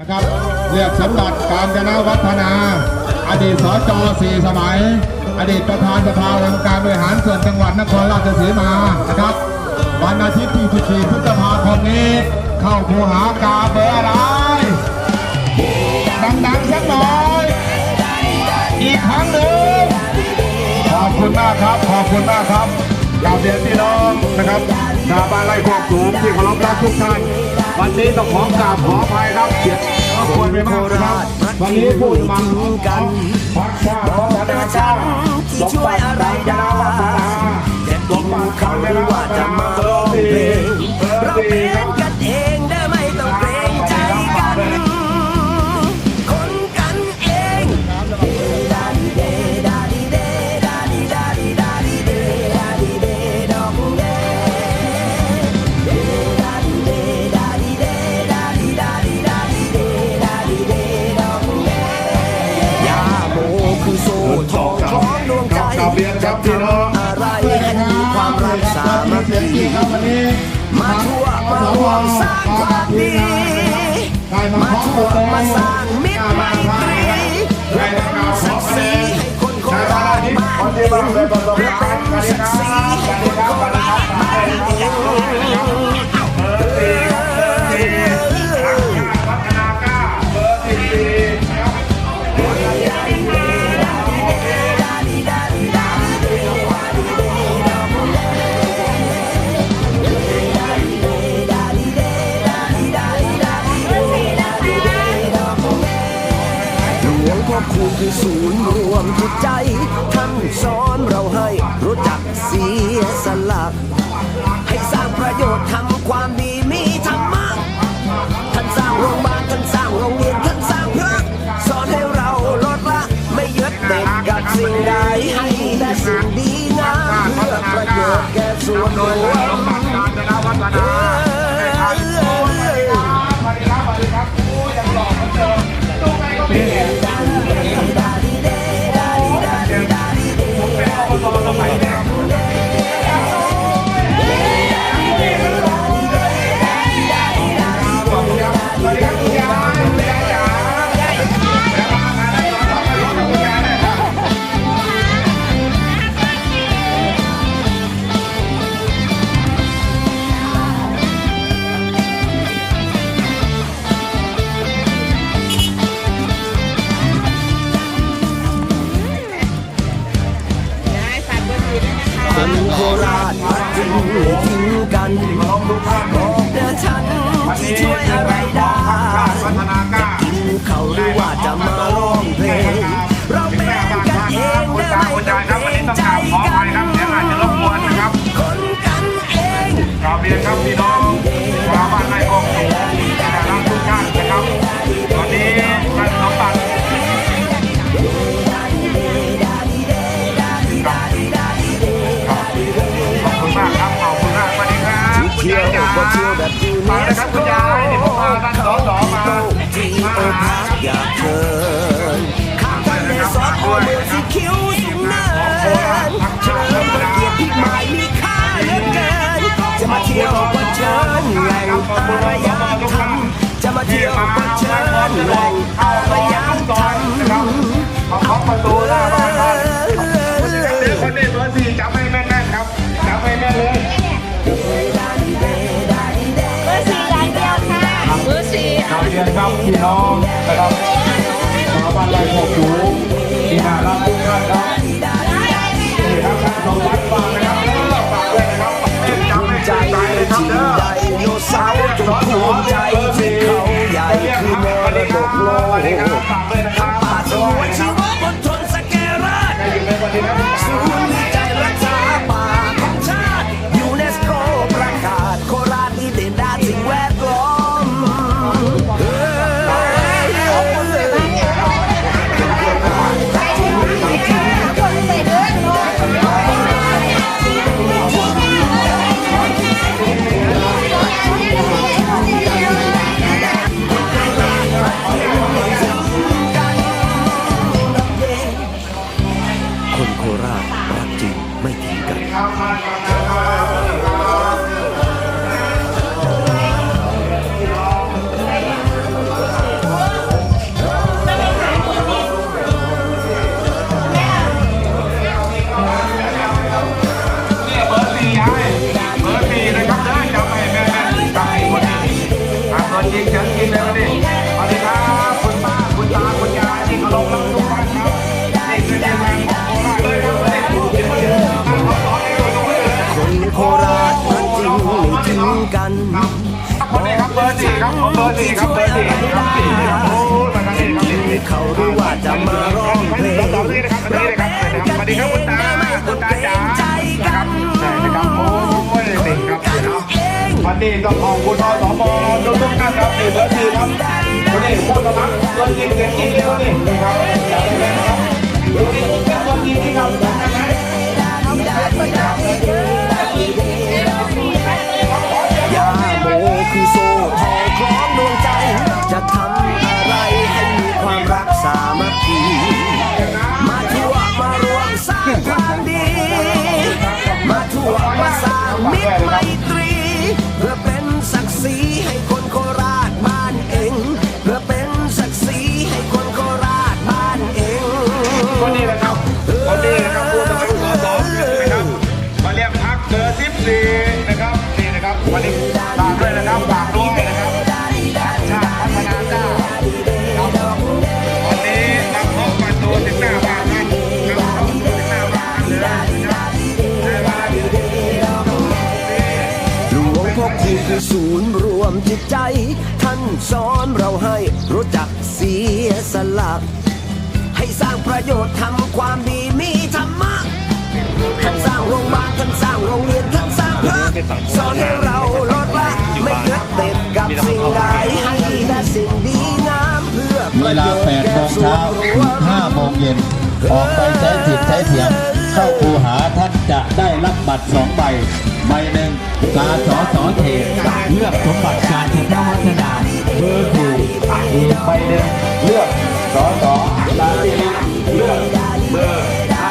นะครับเรียกสมบัติการจนาวัฒนา อดีตสจสี่สมัย อดีตประธานสภาองค์การบริหารส่วนจังหวัดนครราชสีมานะครับ วันอาทิตย์ที่ 14 พฤษภาคมนี้ เข้าคูหากาเบอร์อะไรดังๆสักหน่อยอีกครั้งหนึ่งขอบคุณมากครับ ขอบคุณมากครับกราบเรียนพี่น้องนะครับชาวบ้านไร่โคกสูงที่เคารพรักทุกท่าน วันนี้ต้องขอกราบขออภัยครับเสียงรบกวนไปมากนะครับวันนี้ผู้สมัครของกันพักชาติพัฒนาชาติสมบัติการจนาวัฒนาสมบัติการจนาวัฒนาเบอร์สี่เบอร์เราสี่เป็คน สู้ทองคล้องดวงใจกราบเรียรับพี่น้ออะไรให้มีความรักสามัคคีมาทั่วมาร่วงสร้างความดีมาทั่วมาสร้างมิตรไมตรี ศูนย์รวมจิตใจ ท่านสอนเราให้รู้จักเสียสละให้สร้างประโยชน์ทำความดีมีธรรมะท่านสร้างโรงพยาบาลท่านสร้างโรงเรียนท่านสร้างพระสอนให้เราลดละไม่ยึดติดกับสิ่งใดให้แต่สิ่งดีงามเพื่อประโยชน์แก่ส่วนรวม คนโคราชพัดทิ้งทิ้งกันบอกเดือฉันที่ช่วยอะไรได้พัฒนาก้ากินเขา ยวแบบยูเนมาเลยสครับคุณยายนี่ผมพาท่านสอสอมาที่โอภาสอยากเชิญข้ามทะเลสอดโอเมืองสีคิ้วสูงเนินเชิญพระเกียรติหมายมีค่าเหลือเกิน จะมาเที่ยวก็เชิญแหล่งอารยธรรมจะมาเที่ยวก็เชิญแหล่ง พี่น้องนะครับชาวบ้านไร่โคกสูงที่น่ารับทุกท่านครับนี่ครับท่านสมบัติฝากนะครับฝากด้วยนะครับจำให้ใจใจเลยครับเด้อโนสาวจุดหัวใจที่เขาใหญ่คือมรดกโลสวัสดีครับก นี่ครับเบอร์สี่ครับเบอร์สี่โอ้มาทางนี้ครับนี่เขาหรือว่าจะมาร้องเพลงตอนี่นะครับนี่นะครับสวัสดีครับคุณตาคุณตาจ๋านะครับนะครับโอ้ยนี่ครับวันนี้ต้องขอบคุณอสมทุกทุกท่านครับนี่เบอร์สี่ครับวันนี้ผู้สมัครตัวจริงเสียงจริงเลยนี่นะครับจับได้เลยนะครับตัวจริงเป็นตัวจริงที่เราามรักสามัคคีมาทั่วมารวมสร้างความดี มาทั่วมาสร้างมิตรไมตรี เพื่อเป็นศักดิ์ศรีให้คน สอนเราให้รู้จักเสียสละให้สร้างประโยชน์ทำความดีมีธรรมะท่านสร้างโรงพยาบาลท่านสร้างโรงเรียนท่านสร้างพระสอนให้เราลดละไม่ยึดติดกับสิ่งใดให้แต่สิ่งดีงามเพื่อเวลา8แก่โมงเช้าถึง5โมงเย็นออกไปใช้สิทธิ์ใช้เสียงเข้าคูหาท่านจะได้รับบัตรสองใบใบหนึ่งกาสอสอเขตเลือกสมบัติการชนะวัฒนา มือร์สี่อีกใบหนึ่งเลือกสอสอลาลีเลือกเบอร์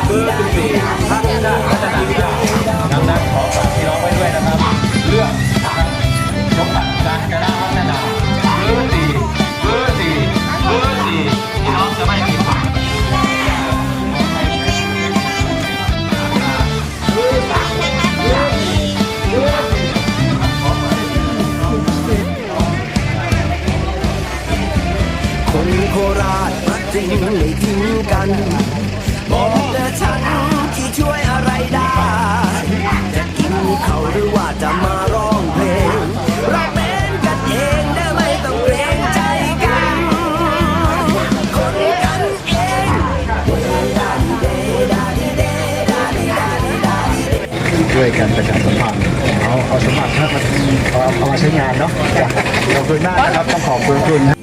เบอร์สิบสี่ท่านาพัฒนาดั ทิ้งกัน บอกแต่ฉันที่ช่วยอะไรได้ จะกินเขาหรือว่าจะมาร้องเพลงเราเป็นกันเองได้ไม่ต้องเกรงใจกัน คนกันเองช่วยกันประชาสัมพันธ์เอาเอาสมัครถ้ามันเอาเอามาใช้งานเนาะขอบคุณมากนะครับต้องขอบคุณคุณ